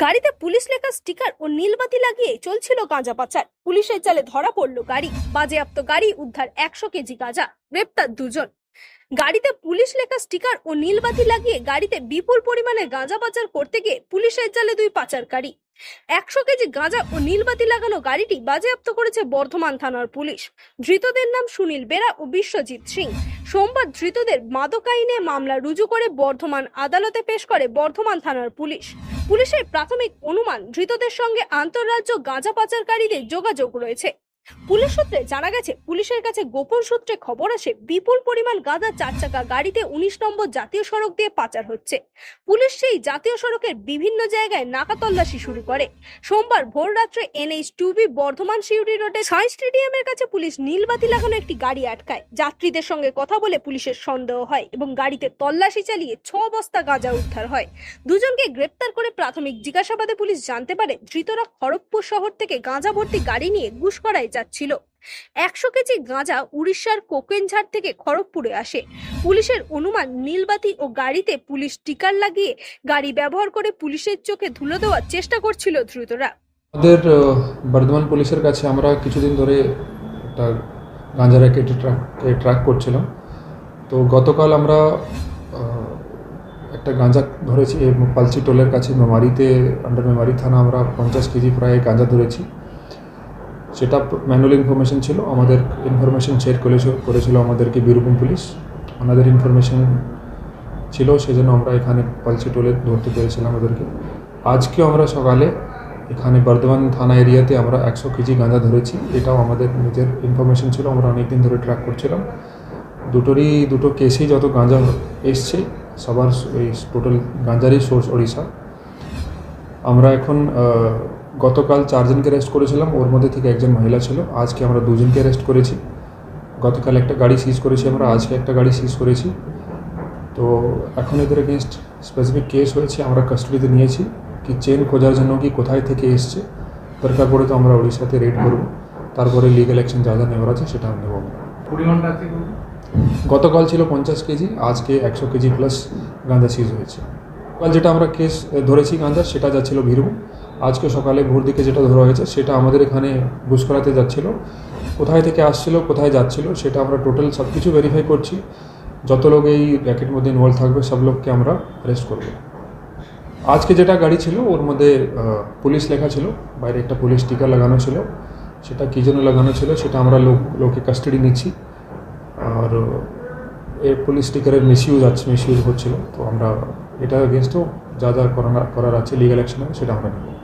গাড়িতে পুলিশ লেখা স্টিকার ও নীলবাতি লাগিয়ে চলছিল গাঁজা পাচার। পুলিশের চালে ধরা পড়ল গাড়ি। বাজেয়াপ্ত গাড়ি উদ্ধার একশো কেজি গাঁজা। গ্রেপ্তার দুজন। গাড়িতে পুলিশ লেখা স্টিকার ও নীলবাতি লাগিয়ে গাড়িতে বিপুল পরিমাণে গাঁজা পাচার করতে গিয়ে পুলিশের জালে দুই পাচারকারী। একশো কেজি গাঁজা ও নীলবাতি লাগানো গাড়িটি বাজেয়াপ্ত করেছে বর্ধমান থানার পুলিশ। ধৃতদের নাম সুনীল বেরা ও বিশ্বজিৎ সিং। সোমবার ধৃতদের মাদক আইনে মামলা রুজু করে বর্ধমান আদালতে পেশ করে বর্ধমান থানার পুলিশ। পুলিশের প্রাথমিক অনুমান, ধৃতদের সঙ্গে আন্তঃরাজ্য গাঁজা পাচারকারীদের যোগাযোগ রয়েছে। পুলিশ সূত্রে জানা গেছে, পুলিশের কাছে গোপন সূত্রে খবর আসে, বিপুল পরিমাণ গাঁদা চার চাকা গাড়িতে উনিশ নম্বর জাতীয় সড়ক দিয়ে পাচার হচ্ছে। পুলিশ সেই জাতীয় সড়কের বিভিন্ন জায়গায় নাকা তল্লাশি শুরু করে। সোমবার ভোর রাত্রে NH two B Bardhaman Suri রোডে সাই স্টেডিয়ামের কাছে পুলিশ নীলবাতি লাগানো একটি গাড়ি আটকায়। যাত্রীদের সঙ্গে কথা বলে পুলিশের সন্দেহ হয় এবং গাড়িতে তল্লাশি চালিয়ে ছ বস্তা গাঁজা উদ্ধার হয়। দুজনকে গ্রেপ্তার করে প্রাথমিক জিজ্ঞাসাবাদে পুলিশ জানতে পারে, ধৃতরা খড়গপুর শহর থেকে গাঁজা ভর্তি গাড়ি নিয়ে গুসকরায় যাচ্ছিল। একশো কেজি গাঁজা উড়িষ্যার কোকেনঝাড় থেকে খড়গপুরে আসে। পুলিশের অনুমান, নীলবাতি ও গাড়িতে পুলিশ টিকার লাগিয়ে গাড়ি ব্যবহার করে পুলিশের চোখে ধুলো দেওয়ার চেষ্টা করছিল ধৃতরা। আমাদের বর্ধমান পুলিশের কাছে আমরা কিছুদিন ধরে একটা গাঁজা র্যাকেট ট্র্যাক করছিলাম। তো গতকাল আমরা একটা গাঁজা ধরেছি পালচি টোলের কাছে, মেমারিতে, আন্ডার মেমারি থানা আমরা পঞ্চাশ কেজি প্রায় গাঁজা ধরেছি। সেটা ম্যানুয়াল ইনফরমেশন ছিল, আমাদের ইনফরমেশন শেয়ার করেছিল করেছিল আমাদেরকে বীরভূম পুলিশ। ওনাদের ইনফরমেশন ছিল, সেজন্য আমরা এখানে পালসি টোলে ধরতে পেরেছিলাম ওদেরকে। আজকেও আমরা সকালে এখানে বর্ধমান থানা এরিয়াতে আমরা একশো কেজি গাঁজা ধরেছি, এটাও আমাদের নিজের ইনফরমেশন ছিল, আমরা অনেকদিন ধরে ট্র্যাক করছিলাম। দুটোরই, দুটো কেসেই যত গাঁজা এসছে, সবার ওই টোটাল গাঁজারই সোর্স ওড়িশা। আমরা এখন গতকাল চারজনকে অ্যারেস্ট করেছিলাম ওর মধ্যে থেকে একজন মহিলা ছিল। আজকে আমরা দুজনকে অ্যারেস্ট করেছি। গতকাল একটা গাড়ি সিজ করেছি আমরা আজকে একটা গাড়ি সিজ করেছি। তো এখন এদের এগেনস্ট স্পেসিফিক কেস হয়েছে আমরা কাস্টাডিতে নিয়েছি। কি চেন খোঁজার জন্য কি কোথায় থেকে এসছে দরকার পড়ে তো আমরা উড়িষ্যাতে রেড করব। তারপরে লিগাল অ্যাকশন যা যা নেওয়ার আছে সেটা নেব? গতকাল ছিল পঞ্চাশ কেজি আজকে একশো কেজি প্লাস গাঁজা সিজ হয়েছে। কাল যেটা আমরা কেস ধরেছি গাঁজা সেটা যাচ্ছিল বীরভূম। আজকে সকালে ভোর দিকে যেটা ধরা হয়েছে, সেটা আমাদের এখানে ঘুষকরাতে যাচ্ছিল। কোথায় থেকে আসছিল, কোথায় যাচ্ছিল, সেটা আমরা টোটাল সব কিছু ভেরিফাই করছি। যত লোক এই র্যাকেট মধ্যে ইনভলভ থাকবে, সব লোককে আমরা অ্যারেস্ট করব। আজকে যেটা গাড়ি ছিল, ওর মধ্যে পুলিশ লেখা ছিল। বাইরে একটা পুলিশ টিকা লাগানো ছিল। সেটা কী জন্য লাগানো ছিল, সেটা আমরা লোক, লোকে কাস্টাডি নিচ্ছি। আর এই পুলিশ স্টিকারের মিসইউজ আছে মিসইউজ হচ্ছিল। তো আমরা এটা এগেনস্টও যা যা করার আছে লিগাল অ্যাকশন সেটা আমরা নেব।